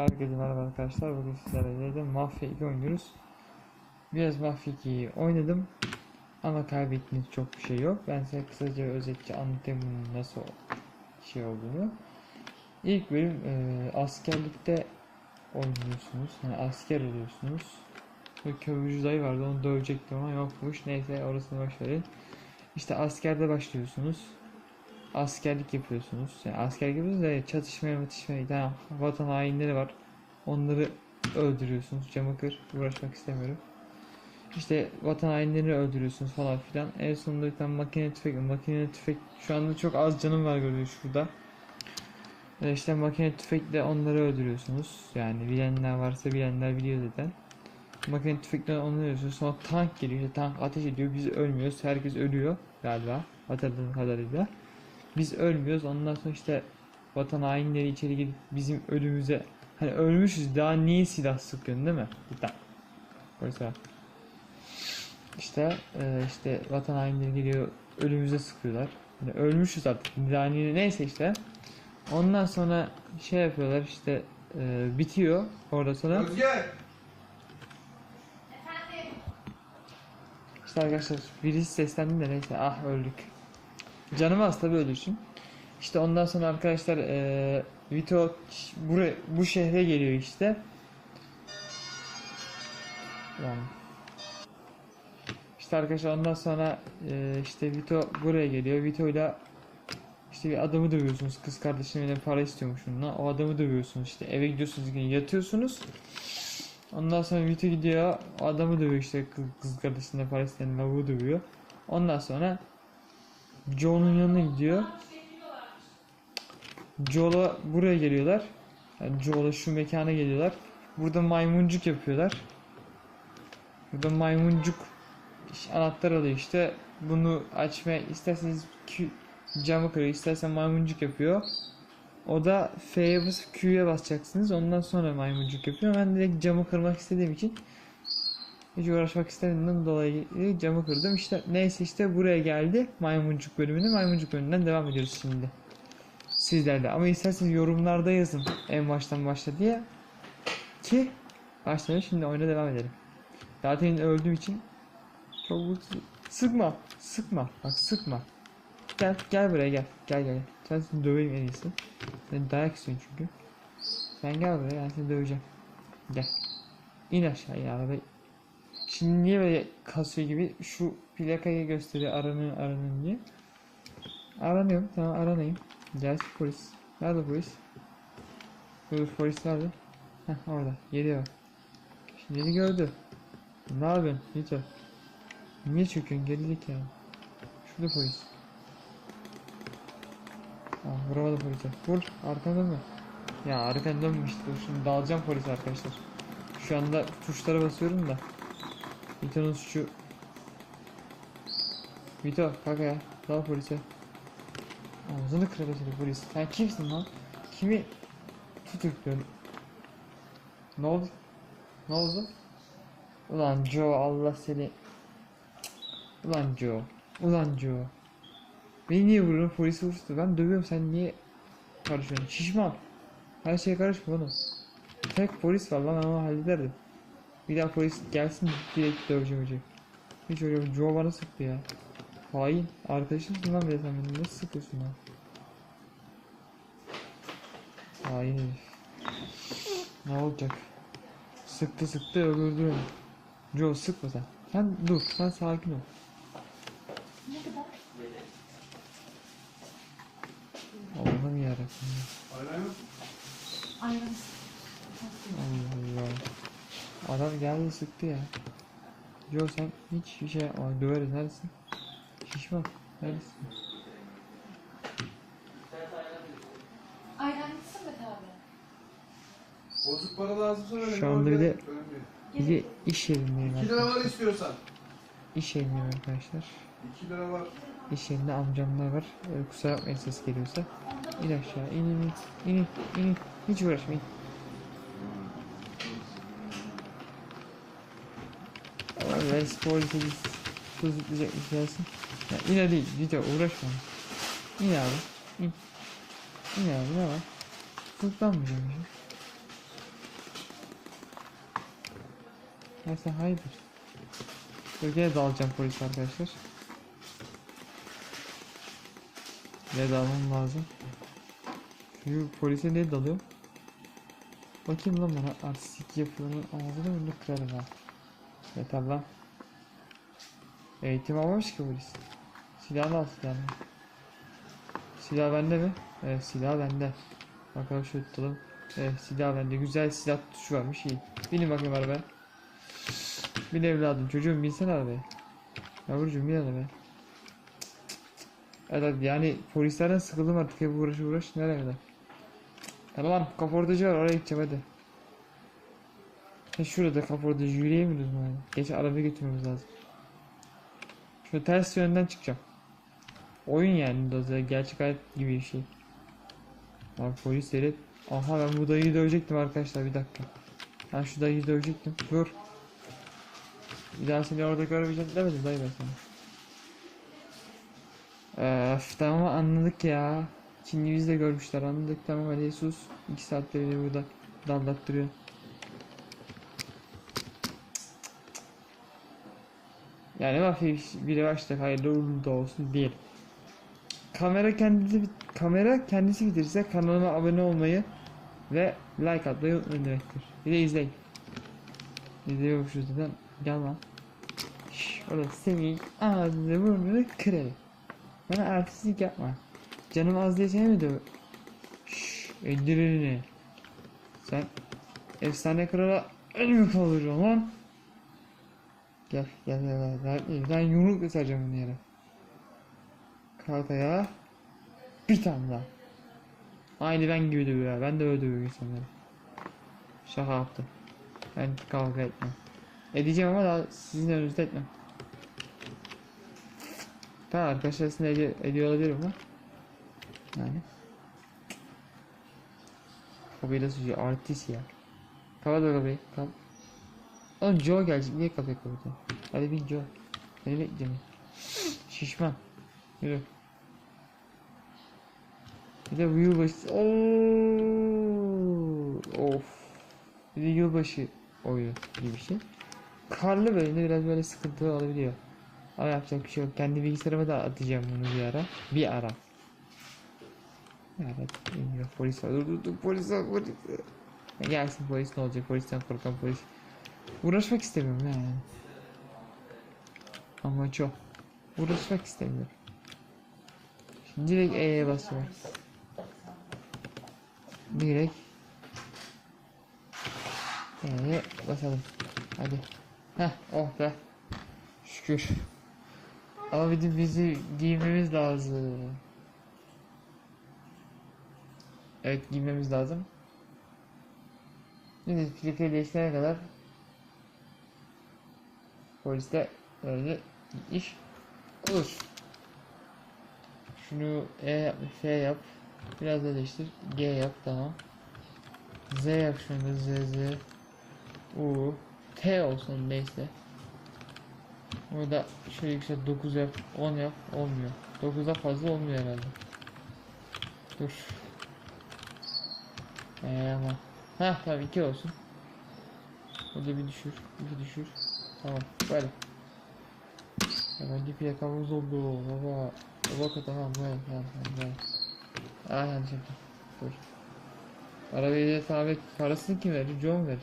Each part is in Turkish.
Herkese merhaba arkadaşlar. Bugün sizlerle birlikte Mafya 2 oynuyoruz. Biraz Mafya 2'yi oynadım. Ama kaybettiğiniz çok bir şey yok. Ben size kısaca özetçe anlatayım bunun nasıl şey olduğunu. İlk bölüm e, askerlikte oynuyorsunuz. Yani asker oluyorsunuz. Ve kömürcü dayı vardı onu dövecektim ama yokmuş. Neyse orasını verin. İşte askerde başlıyorsunuz askerlik yapıyorsunuz. Yani askerlik yapıyorsunuz da çatışmaya matışmaya tamam. Vatan hainleri var. Onları öldürüyorsunuz. Camı. Uğraşmak istemiyorum. İşte vatan hainlerini öldürüyorsunuz falan filan. En sonunda bir tane makine tüfek. Makine tüfek şu anda çok az canım var görüyor şurada. Ee, İşte makine tüfekle onları öldürüyorsunuz. Yani bilenler varsa bilenler biliyor zaten. Makine tüfekle onları öldürüyorsunuz. Sonra tank geliyor. İşte tank ateş ediyor. Biz ölmüyoruz. Herkes ölüyor galiba. Hatırladığım kadarıyla. Biz ölmüyoruz. Ondan sonra işte vatan hainleri içeri girip bizim ölümüze hani ölmüşüz daha niye silah sıkıyorsun değil mi? Tane. Mesela işte e, işte vatan hainleri geliyor ölümüze sıkıyorlar. Yani ölmüşüz artık. Yani neyse işte. Ondan sonra şey yapıyorlar işte e, bitiyor orada sonra. Özge! İşte arkadaşlar birisi seslendi de neyse ah öldük. Canım az tabi ölürsün. İşte ondan sonra arkadaşlar eee Vito buraya bu şehre geliyor işte. Yani. İşte arkadaşlar ondan sonra eee, işte Vito buraya geliyor. Vito ile işte bir adamı dövüyorsunuz. Kız kardeşine yine para istiyormuş bununla. O adamı dövüyorsunuz işte. Eve gidiyorsunuz yine yatıyorsunuz. Ondan sonra Vito gidiyor. O adamı dövüyor işte. Kız, kız kardeşine para isteyen lavuğu dövüyor. Ondan sonra Joe'nun yanına gidiyor. Joel'a buraya geliyorlar. Yani Joel'a şu mekana geliyorlar. Burada maymuncuk yapıyorlar. Burada maymuncuk anahtar alıyor işte. Bunu açmaya isterseniz camı kırıyor, istersen maymuncuk yapıyor. O da F'ye basıp Q'ya basacaksınız. Ondan sonra maymuncuk yapıyor. Ben direkt camı kırmak istediğim için hiç uğraşmak istemediğimden dolayı camı kırdım. İşte neyse işte buraya geldi maymuncuk bölümüne. Maymuncuk bölümünden devam ediyoruz şimdi. Sizlerle. Ama isterseniz yorumlarda yazın en baştan başla diye. Ki başlayalım şimdi oyuna devam edelim. Zaten öldüğüm için çok mutsuz. Sıkma. Sıkma. Bak sıkma. Gel gel buraya gel. Gel gel. Sen seni döveyim en iyisi. Sen dayak istiyorsun çünkü. Sen gel buraya ben seni döveceğim. Gel. İn aşağıya araba. Niye böyle kasıyor gibi şu plakayı gösteriyor aranıyor aranıyor diye. Aranıyorum tamam aranayım. Gelsin polis. Nerede polis? Dur polis nerede? Heh orada. Geliyor. Şimdi beni gördü. Ne yapıyorsun? Vito? Niye çöküyorsun? Gerilik ya. Şurada polis. Aa, vuramadı polise. Vur. Arkanı dönme. Ya işte. Dur Şimdi dalacağım polis arkadaşlar. Şu anda tuşlara basıyorum da. Vito'nun suçu. Vito kalk ya. Dal polise. Ağzını kırarım seni polis. Sen kimsin lan? Kimi tutukluyorsun? Ne oldu? Ne oldu? Ulan Joe Allah seni. Ulan Joe. Ulan Joe. Beni niye vuruyorsun? Polisi vurdu. Ben dövüyorum sen niye karışıyorsun? Şişman. Her şeye karışma oğlum. Tek polis var lan ama hallederdim. Bir daha polis gelsin direkt döveceğim hocam. Hiç öyle Joe bana sıktı ya. Hain. Arkadaşımsın lan bir de sen beni nasıl sıkıyorsun lan? Hain herif. Ne olacak? Sıktı sıktı öldürdü beni. Joe sıkma sen. Sen dur sen sakin ol. Allah'ım yarabbim. Allah Allah. Adam geldi sıktı ya. Joe sen hiç bir şey yapma. Döveriz neredesin? Şişman. Neredesin? Aynen gitsin be abi. Bozuk para lazımsa verelim. Şu anda bir de- Önemli. Bir de iş yerindeyim 2 lira var istiyorsan. İş yerindeyim arkadaşlar. 2 lira var. İş yerinde amcamlar var. Ee, kusura bakmayın ses geliyorsa. İn aşağı. in in. in in. in. Hiç uğraşmayın. Ben spor polis tuzlayacakmış gelsin. Ya in hadi video uğraşma. İn abi. İn. İn abi ne var? Tutuklanmayacağım ya. Neyse hayırdır. Bölgeye dalacağım polis arkadaşlar. Ne dalmam lazım? Şu polise ne dalıyor? Bakayım lan bana artistik yapılanın ağzını bunu kırarım ha. Yeter lan. Eğitim almamış ki polis. Silahını al silahını. Silah bende mi? Evet silah bende. Bakalım şöyle tutalım. Evet silah bende. Güzel silah tutuşu varmış iyi. Binin bakayım arabaya. Bin evladım çocuğum binsene arabaya. Yavrucuğum bin arabaya. Evet yani polislerden sıkıldım artık hep uğraş uğraş nereye kadar. Tamam kaportacı var oraya gideceğim hadi. Ha şurada kaportacı yürüyemiyoruz mu yani? Geç araba götürmemiz lazım. Şu ters yönden çıkacağım. Oyun yani dozer gerçek hayat gibi bir şey. Abi polisleri Aha ben bu dayıyı dövecektim arkadaşlar bir dakika. Ben şu dayıyı dövecektim. Dur. Bir daha seni orada görmeyeceğim demedim dayı ben sana. Öf tamam anladık ya. Çinli biz de görmüşler anladık tamam hadi sus. 2 saattir beni burada dallattırıyor. Yani mafya biri başta hayırlı uğurlu da olsun diyelim. Kamera kendisi kamera kendisi bitirse kanalıma abone olmayı ve like atmayı unutmayın demektir. Bir de izleyin. İzliyormuşuz zaten. Gel lan. Şşş orada senin ağzını burnunu kırarım. Bana artistlik yapma. Canım az diye seni mi döv? Şşş elini. Sen efsane krala el mi kaldırıyorsun lan? Gel gel gel gel. Ben, ben yumruk ısıracağım bunu yere. Kartaya bir tane daha. Aynı ben gibi dövüyor. Ben de öyle dövüyorum insanları. Şaka yaptım. Ben kavga etmem. Edeceğim ama daha sizin önünüzde etmem. Tamam arkadaşlar aslında ediyor, ediyor olabilirim ama. Yani. Kapıyı da suçuyor. Artist ya. Kapat o kapıyı. Kap. Oğlum Joe gelecek. Niye kapıyı kapatıyorsun? Hadi bin Joe. Beni bekleme. Şişman. Yürü. Bir de yılbaşı. Oo, of. Bir de yılbaşı oyunu gibi bir şey. Karlı bölümde biraz böyle sıkıntılı olabiliyor. Ama yapacak bir şey yok. Kendi bilgisayarıma da atacağım bunu bir ara. Bir ara. Evet. Polis var. Dur dur dur. Polis var. Polis gelsin polis ne olacak? Polisten korkan polis. Uğraşmak istemiyorum yani. Ama çok. Uğraşmak istemiyorum. Şimdi direkt E'ye basıyorum. Direkt E'ye basalım. Hadi. Heh oh be. Şükür. Ama de bizi giymemiz lazım. Evet giymemiz lazım. Şimdi plakayı değiştirene kadar poliste öyle iş olur. Şunu E F yap. Biraz da değiştir. G yap tamam. Z yap şunu da Z Z. U. T olsun neyse. Burada şöyle yüksel 9 yap, 10 yap, olmuyor. 9'da fazla olmuyor herhalde. Dur. Ee ama. Heh tamam 2 olsun. Burada bir düşür, bir düşür. Tamam böyle. Yabancı plakamız oldu baba. Baba tamam böyle tamam tamam böyle. Aa yanlış yaptım. Dur. Tamam et. Parasını kim verir? John verir.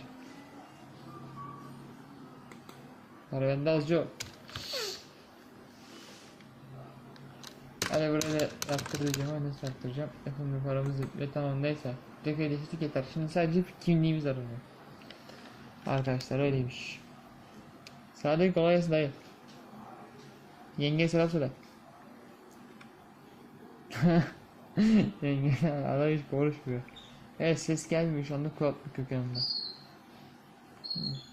Para bende az Joe. Hani böyle yaptıracağım, hani nasıl yaptıracağım? Yapımlı paramız yetmiyor. Tamam neyse. Değiştirdik yeter. Şimdi sadece kimliğimiz aranıyor. Arkadaşlar öyleymiş. Sadık kolay gelsin dayı. Yenge selam söyle. Yenge adam hiç konuşmuyor. Evet ses gelmiyor şu anda kulaklık yanımda.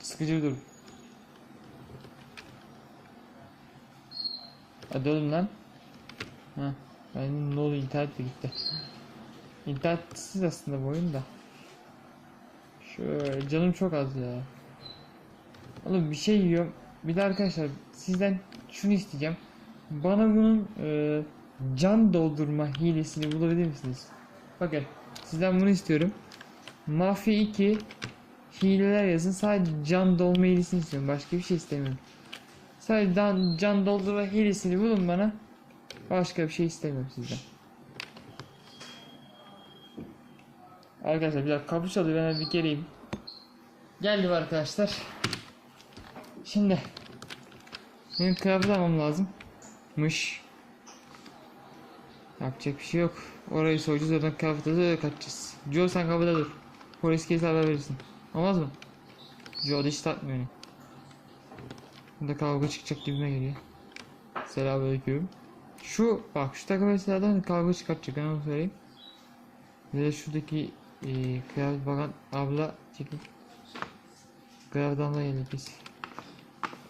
Sıkıcı bir durum. Hadi oğlum lan. Ha, benim ne oldu internet de gitti. İnternetsiz aslında bu oyun da. Şöyle canım çok az ya. Oğlum bir şey yiyorum. Bir de arkadaşlar sizden şunu isteyeceğim. Bana bunun e, can doldurma hilesini bulabilir misiniz? Bakın sizden bunu istiyorum. Mafya 2 hileler yazın. Sadece can dolma hilesini istiyorum. Başka bir şey istemiyorum. Sadece can, can doldurma hilesini bulun bana. Başka bir şey istemiyorum sizden. Arkadaşlar bir dakika kapı çalıyor ben bir geleyim. Geldim arkadaşlar. Şimdi benim kıyafet almam lazım. Mış. Yapacak bir şey yok. Orayı soyacağız oradan kıyafet öyle kaçacağız. Joe sen kapıda dur. Polis gelirse haber verirsin. Olmaz mı? Joe da hiç takmıyor beni. Burada kavga çıkacak gibime geliyor. Selamünaleyküm. Şu bak şu takım elbiselerden kavga çıkartacak ben onu söyleyeyim. De şuradaki e, kıyafet bakan abla çekin. Kıyafetten da geldik biz.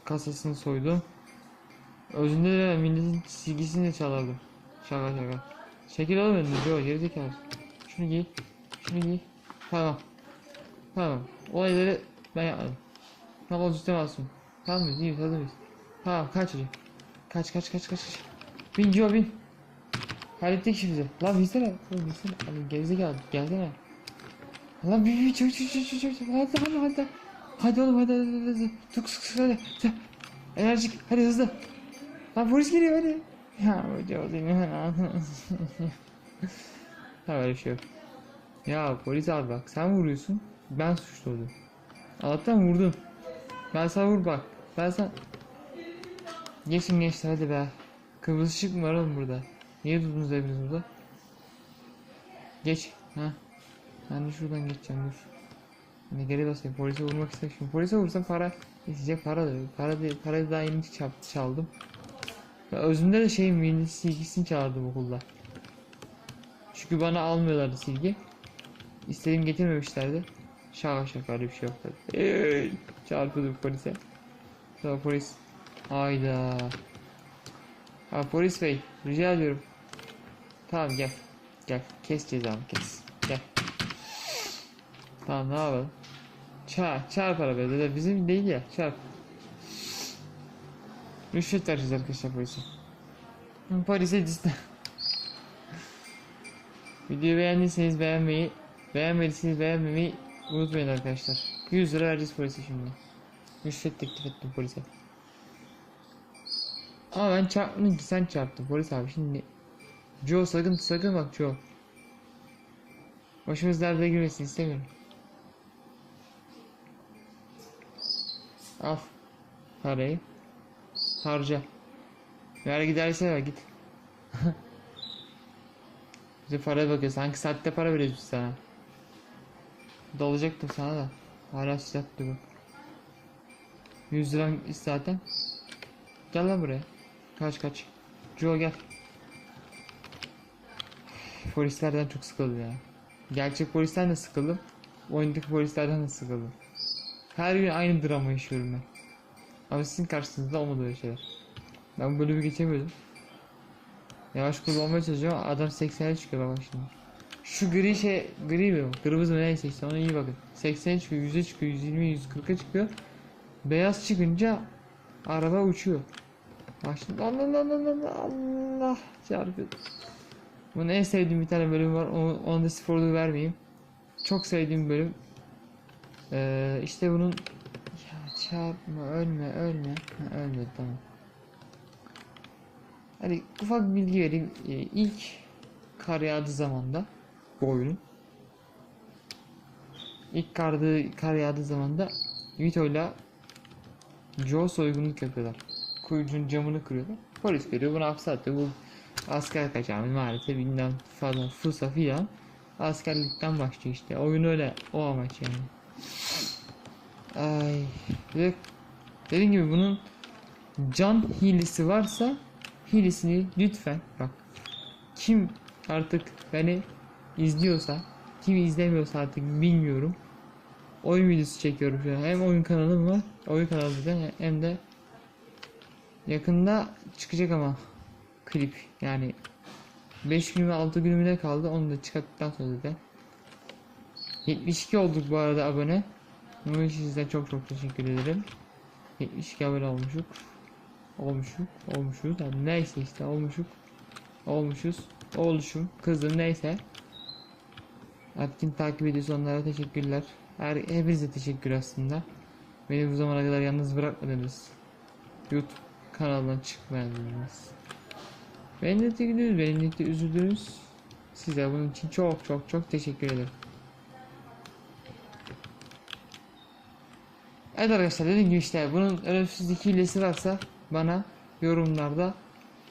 Kasasını soydu. Özünde de milletin silgisini de çalardı. Şaka şaka. Şekil oğlum önünde Joe gerizekalı. Şunu giy. Şunu giy. Tamam. Tamam. Olayları ben yapmadım. Tamam oldu istemezsin. Tamam mıyız? İyiyiz hazır mıyız? Tamam kaç hocam. Kaç kaç kaç kaç kaç. Bin Joe bin. Hallettik bizi. Lan binsene. Oğlum binsene. Abi gerizekalı gelsene. Lan bir bir çök çök çök çök. Hadi hadi hadi. Hadi oğlum hadi hadi hadi. hadi. Çok sık sık hadi. Enerjik hadi hızlı. Lan polis geliyor hadi. Ya hoca o hemen ağzına. Ha öyle şey yok. Ya polis abi bak sen vuruyorsun. Ben suçlu oldum. Allah'tan vurdun. Ben sana vur bak. Ben sana... Geçin geçti hadi be. Kıbrıs ışık mı var oğlum burada? Niye durdunuz hepiniz burada? Geç. Ha. Ben de şuradan geçeceğim dur. Hani geri basayım. Polise vurmak istedim. Şimdi polise vursam para isteyecek para da yok. Para değil. Parayı daha yeni çal- çaldım. Ya özünde de şey milli silgisini çağırdım okulda. Çünkü bana almıyorlardı silgi. İstediğim getirmemişlerdi. Şaka şaka bir şey yok tabii. Eee, çarpıyordum polise. Sonra polis. Hayda. Ha polis bey rica ediyorum. Tamam gel. Gel kes cezamı kes. Gel. Tamam ne yapalım? Çağır para be dede bizim değil ya çağır. Rüşvet vereceğiz arkadaşlar polise. Polise disle. Videoyu beğendiyseniz beğenmeyi, beğenmediyseniz beğenmemeyi unutmayın arkadaşlar. 100 lira vereceğiz polise şimdi. Rüşvet teklif ettim polise. Ama ben çarpmadım ki sen çarptın polis abi şimdi. Joe sakın sakın bak Joe. Başımız derde girmesin istemiyorum. Al. Parayı. Harca. Ver giderse ver git. Bize para bakıyor. Sanki saatte para veriyoruz biz sana. Dolacaktım sana da. Hala silah bu. 100 lira zaten. Gel lan buraya. Kaç kaç. Joe gel. Polislerden çok sıkıldım ya. Gerçek polisten de sıkıldım. Oyundaki polislerden de sıkıldım. Her gün aynı drama yaşıyorum ben. Ama sizin karşınızda olmadı öyle şeyler. Ben bu bölümü geçemiyordum. Yavaş kullanmaya çalışıyorum. Adam 80'e çıkıyor bak şimdi. Şu gri şey gri mi? Kırmızı mı neyse işte ona iyi bakın. 80'e çıkıyor, 100'e çıkıyor, 120, 140'a çıkıyor. Beyaz çıkınca araba uçuyor. Bak şimdi Allah Allah Allah Allah Allah çarpıyor. Bunun en sevdiğim bir tane bölüm var. Onu, onu da spoiler vermeyeyim. Çok sevdiğim bölüm. Ee, işte bunun ya çarpma ölme ölme ha, ölmedi tamam. Hadi ufak bilgi vereyim. Ee, ilk kar yağdığı zamanda bu oyunun ilk kardı, kar yağdığı zamanda Vito'yla Joe soygunluk yapıyorlar. Kuyucunun camını kırıyorlar. Polis geliyor bunu hapse atıyor. Bu asker kaçağımız maalesef bilmem falan fısa filan. Askerlikten başlıyor işte. Oyun öyle o amaç yani. Ay. De dediğim gibi bunun can hilesi varsa hilesini lütfen bak kim artık beni izliyorsa kim izlemiyorsa artık bilmiyorum oyun videosu çekiyorum şu an hem oyun kanalım var oyun kanalında hem de yakında çıkacak ama klip yani 5 günü ve 6 günüme kaldı onu da çıkarttıktan sonra zaten 72 olduk bu arada abone bunun için sizden çok çok teşekkür ederim 72 abone olmuşuk olmuşuk olmuşuz yani neyse işte olmuşuk olmuşuz oluşum kızım neyse Artık takip ediyorsa onlara teşekkürler Her, hepinize teşekkür aslında. Beni bu zamana kadar yalnız bırakmadınız. YouTube kanalından çıkmadınız. Beni de güldünüz, beni de üzüldünüz. Size bunun için çok çok çok teşekkür ederim. Evet arkadaşlar dediğim gibi işte bunun ölümsüzlük hilesi varsa bana yorumlarda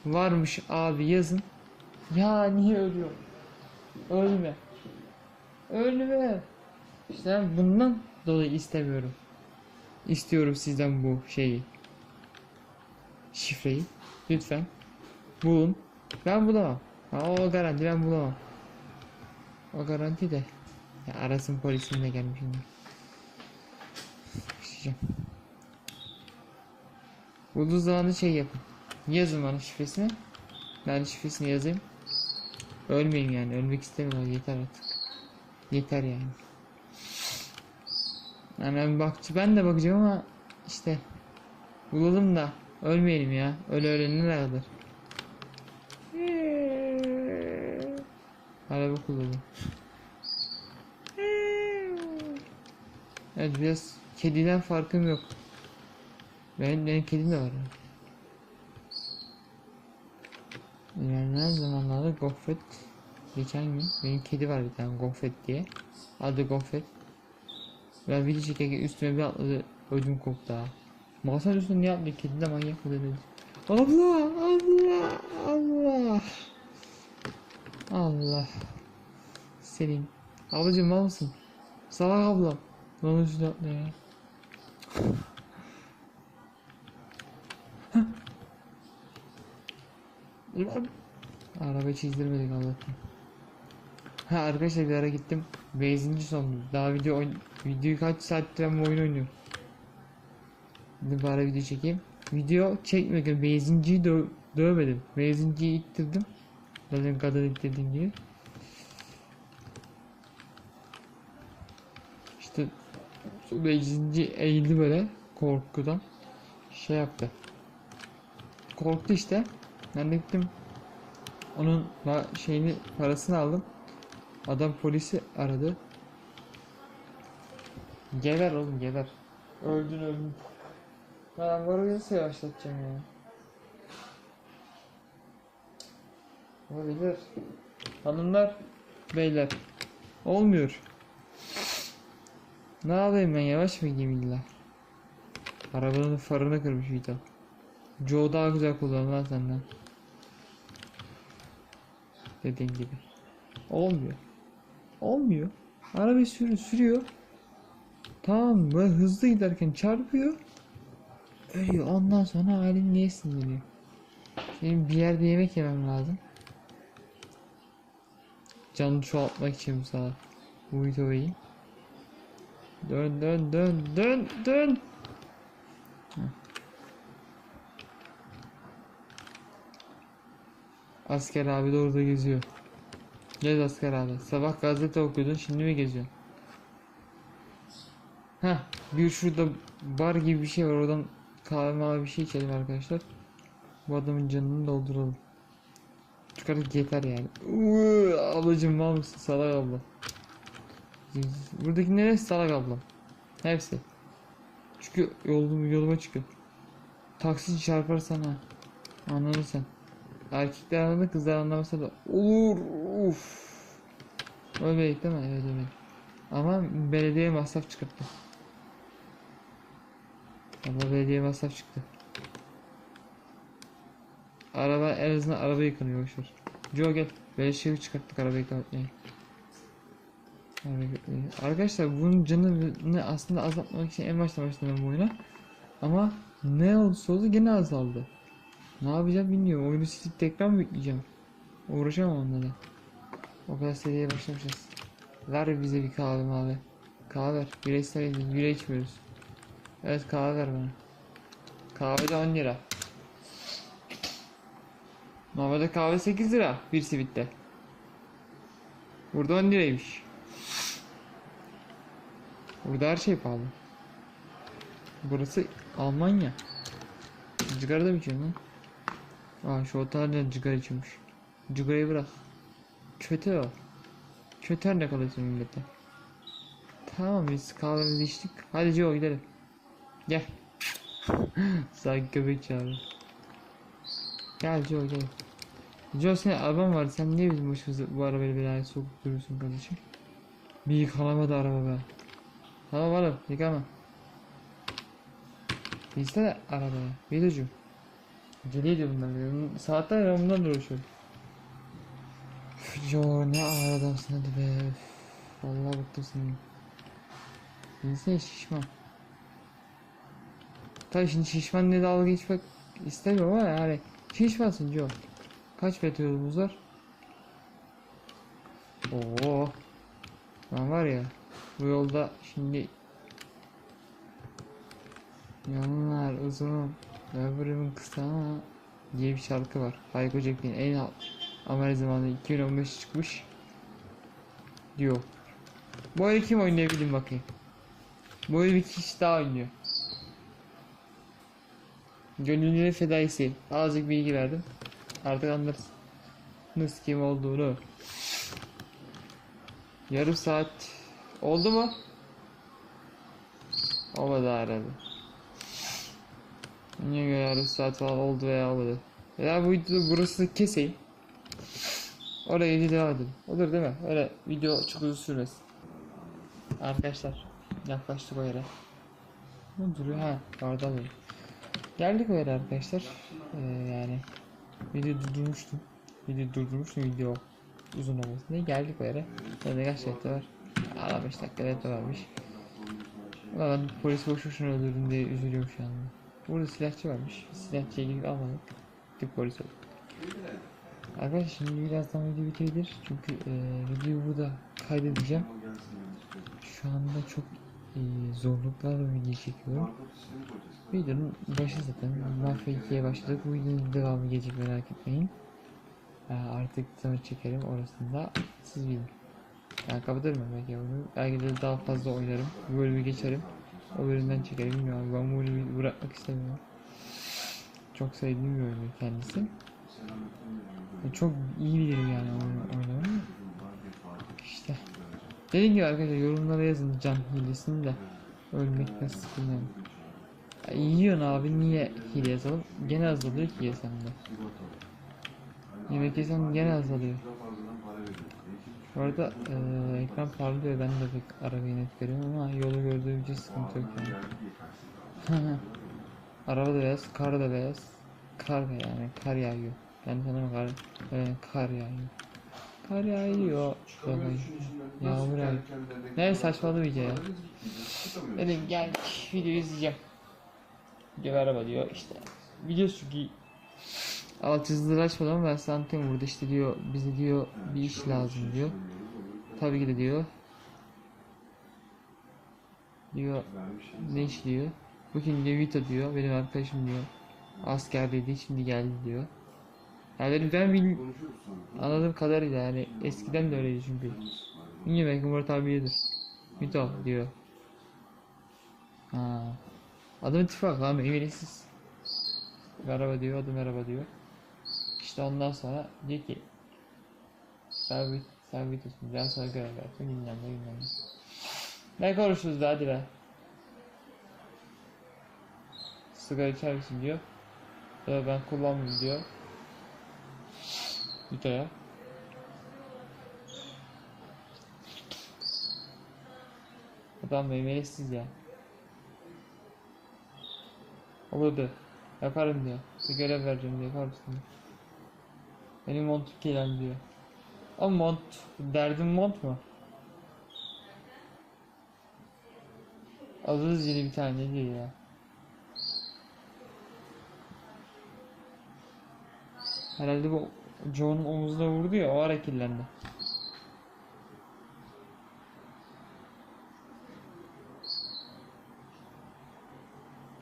varmış abi yazın. Ya niye ölüyor? Ölme. Ölme. İşte bundan dolayı istemiyorum. İstiyorum sizden bu şeyi. Şifreyi. Lütfen. Bulun. Ben bulamam. Ha, o garanti ben bulamam. O garanti de. Ya arasın polisin de gelmiş. Başlayacağım. Bulduğu zaman şey yapın. Yazın bana şifresini. Ben şifresini yazayım. Ölmeyin yani. Ölmek istemiyorum. Yeter artık. Yeter yani. Yani ben bakçı ben de bakacağım ama işte bulalım da ölmeyelim ya. Öyle öyle ne kadar. Araba kullanıyorum. Evet biraz kediden farkım yok. Benim, benim kedim de var. İlerleyen zamanlarda Gofret geçen gün benim kedi var bir tane Gofret diye. Adı Gofret. Ben video çekerken üstüme bir atladı ödüm koptu ha. Masanın üstüne niye atlıyor kedi de manyak mı dedi. Allah Allah Allah. Allah. Senin. Ablacım mal mısın? Salak ablam. Ne üstüne atlıyor ya. Arabayı çizdirmedik Allah'tan. Ha arkadaşlar bir ara gittim. Benzinci sondu. Daha video oyn videoyu kaç saattir ben oyun oynuyorum. Dedim bari video çekeyim. Video çekmiyorken benzinciyi dö dövmedim. Benzinciyi ittirdim. Zaten kadın ittirdiğim gibi. İşte benzinci eğildi böyle korkudan. Şey yaptı. Korktu işte. Ben de gittim. Onun şeyini parasını aldım. Adam polisi aradı. Geber oğlum geber. Öldün öldün. Ben bunu nasıl yavaşlatacağım ya? Olabilir. Hanımlar, beyler. Olmuyor. Ne yapayım ben yavaş mı gideyim illa? Arabanın farını kırmış tane. Joe daha güzel kullanır lan senden. Dediğin gibi. Olmuyor. Olmuyor. Arabayı sürüyor, sürüyor. Tamam böyle hızlı giderken çarpıyor. Ölüyor. Ondan sonra halim niye sinirleniyor? Benim bir yerde yemek yemem lazım. Canı çoğaltmak için saat. Bu videoyu. Dön dön dön dön dön. Heh. Asker abi de orada geziyor. Gez asker abi. Sabah gazete okuyordun şimdi mi geziyorsun? Heh bir şurada bar gibi bir şey var oradan kahve mavi bir şey içelim arkadaşlar. Bu adamın canını dolduralım. Kadar yeter yani. Uuu, ablacım mal mısın salak abla. Buradaki neresi salak ablam? Hepsi. Çünkü yolum, yoluma çıkıyor. Taksici çarpar sana. Anladın sen. Erkekler anladı kızlar anlamasa da olur. Uf. Ölmedik değil mi? Evet ölmedik. Ama belediye masraf çıkarttı. Ama belediye masraf çıktı. Araba en azından araba yıkanıyor boşver. Joe gel. Böyle şey çıkarttık. Araba yıkamayı. Arkadaşlar bunun canını aslında azaltmak için en başta başladım bu oyuna. Ama ne olursa oldu gene azaldı. Ne yapacağım bilmiyorum. Oyunu silip tekrar mı yükleyeceğim? Uğraşamam onunla. O kadar seriye başlamışız. Ver bize bir kahve abi. Kahve ver. Bira istemeyiz. Bira içmiyoruz. Evet kahve ver bana. Kahve de 10 lira. Normalde kahve 8 lira bir sivitte. Burada 10 liraymış. Burada her şey pahalı. Burası Almanya. Cigara da mı içiyorsun lan? Aa şu otelde cigara içiyormuş. Cigarayı bırak. Kötü o. Kötü ne kalıyorsun millete. Tamam biz kahvemizi içtik. Hadi Joe gidelim. Gel. Sanki köpek çağırıyor. Gel Joe gel. Joe senin araban vardı. Sen niye bizim başımıza bu arabayla belaya sokup duruyorsun kardeşim? Bir yıkanamadı araba be. Tamam oğlum yıkama. Binsene arabaya. Videocuğum. Ediyor bunlar. Saatler ben bundan uğraşıyorum. Joe ne ağır adamsın hadi be. Üf, Vallahi bıktım senin. Binsene şişman. Tabii şimdi şişman diye dalga geçmek istemiyorum ama yani şişmansın Joe. Kaç metre yolumuz var? Oo. Ben var ya bu yolda şimdi Yollar uzun ömrüm kısa diye bir şarkı var. Hayko Cepkin en Amerika zamanında 2015 çıkmış diyor. Bu oyunu kim oynuyor bilin bakayım. Bu oyunu bir kişi daha oynuyor. Gönüllülerin fedaisi. Azıcık bilgi verdim. Artık anlarsınız kim olduğunu. Yarım saat oldu mu? Olmadı herhalde. Niye göre saat falan oldu veya olmadı. Ya bu videoda burası keseyim. Oraya gidip devam edelim. Olur değil mi? Öyle video çok uzun sürmez. Arkadaşlar yaklaştık o yere. Ne duruyor ha? Orada mı? Geldik o yere arkadaşlar. Ee, yani video durdurmuştum. Video durdurmuştum video uzun olmasın diye geldik o yere. Böyle kaç dakika var? Ara 5 dakika evet varmış. Ulan ben boş boşuna öldürdüm diye üzülüyorum şu anda. Burada silahçı varmış. Silahçıya gidip almadık. Gidip polis olduk. Arkadaşlar şimdi birazdan video bitebilir. Çünkü e, videoyu burada kaydedeceğim. Şu anda çok e, zorluklarla video çekiyorum. Videonun başı zaten Mafya 2'ye başladık. Bu videonun devamı gelecek merak etmeyin. Ee, artık sonra çekerim orasını da siz bilin. Yani kapatırım belki bunu. Belki de daha fazla oynarım. Bu bölümü geçerim. O bölümden çekerim bilmiyorum. Ben bu bölümü bırakmak istemiyorum. Çok sevdiğim bir oyun kendisi. Çok iyi bilirim yani oyunu oynamayı. İşte. Dediğim gibi arkadaşlar yorumlara yazın can hilesini de. Ölmekten sıkılmıyorum. Ya, yiyorsun abi niye hile yazalım? Gene azalıyor ki yesem de. Yesem gene azalıyor. Bu arada eee, ekran parlıyor ben de pek arabayı net görüyorum ama yolu gördüğüm için sıkıntı yok yani. Araba da beyaz, kar da beyaz. Kar da yani kar yağıyor. Ben sana kar, e, kar yağıyor. Kar yağıyor. Babayı. Yağmur yağıyor. Ne saçmalı video ya. Dedim gel video izleyeceğim. Video araba diyor işte. Video çünkü açmadan ben sana anlatayım burada işte diyor bize diyor bir iş lazım diyor. Tabii ki de diyor. Diyor ne iş diyor. Bu kim diyor diyor benim arkadaşım diyor. Askerdeydi şimdi geldi diyor. Yani ben bil anladığım kadarıyla yani eskiden de öyleydi çünkü. Bilmiyorum belki Murat abi bilir. Vito diyor. Ha. Adım ittifak lan meyvelisiz. Merhaba diyor, adı merhaba diyor. İşte ondan sonra diyor ki bir sen bir tutun, ben sana görev verdim, bilmem ne bilmem ne. Ne konuşuruz da hadi be. Sigara içer misin diyor. Ya ben kullanmıyorum diyor. Vito'ya. Adam meyvelisiz ya. Olurdu. Yaparım diyor. Bir görev vereceğim diyor. Yapar mısın. Benim mont giyen diyor. Ama mont, derdin mont mu? Alırız yeni bir tane diyor ya. Herhalde bu Joe'nun omuzuna vurdu ya o ara kirlendi.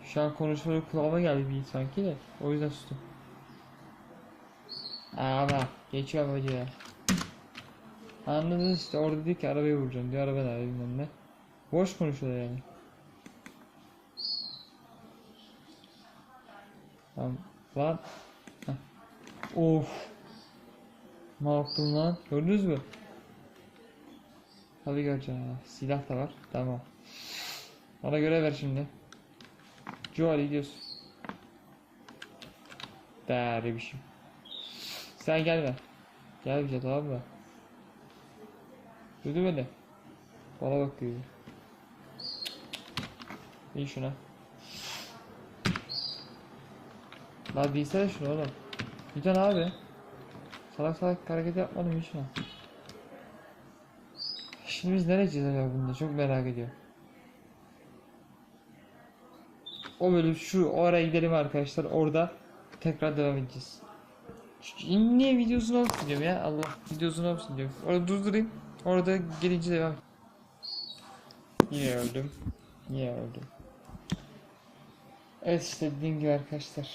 Şu an konuşmaları kulağıma geldi bir sanki de. O yüzden sustum. Ama geçiyor diyor. Anladınız işte orada diyor ki arabayı vuracağım diyor araba nerede bilmem ne. Boş konuşuyorlar yani. Tamam. Lan. Of. Ne lan? Gördünüz mü? Tabii göreceğim ya. Silah da var. Tamam. Bana görev ver şimdi. Joel gidiyorsun. Dervişim. Sen gelme. Gel bize tamam mı? Duydun beni. Bana bakıyor. İyi şuna. Lan bilsene şunu oğlum. Gidin abi. Salak salak hareket yapmadım hiç lan. Şimdi biz nereye gideceğiz acaba bunda? Çok merak ediyorum. O bölüm şu oraya gidelim arkadaşlar. Orada tekrar devam edeceğiz. Niye videosunu olsun diyorum ya Allah videosunu olsun diyorum. Orada durdurayım. Orada gelince devam. Yine öldüm. Yine öldüm. Evet işte dediğim gibi arkadaşlar.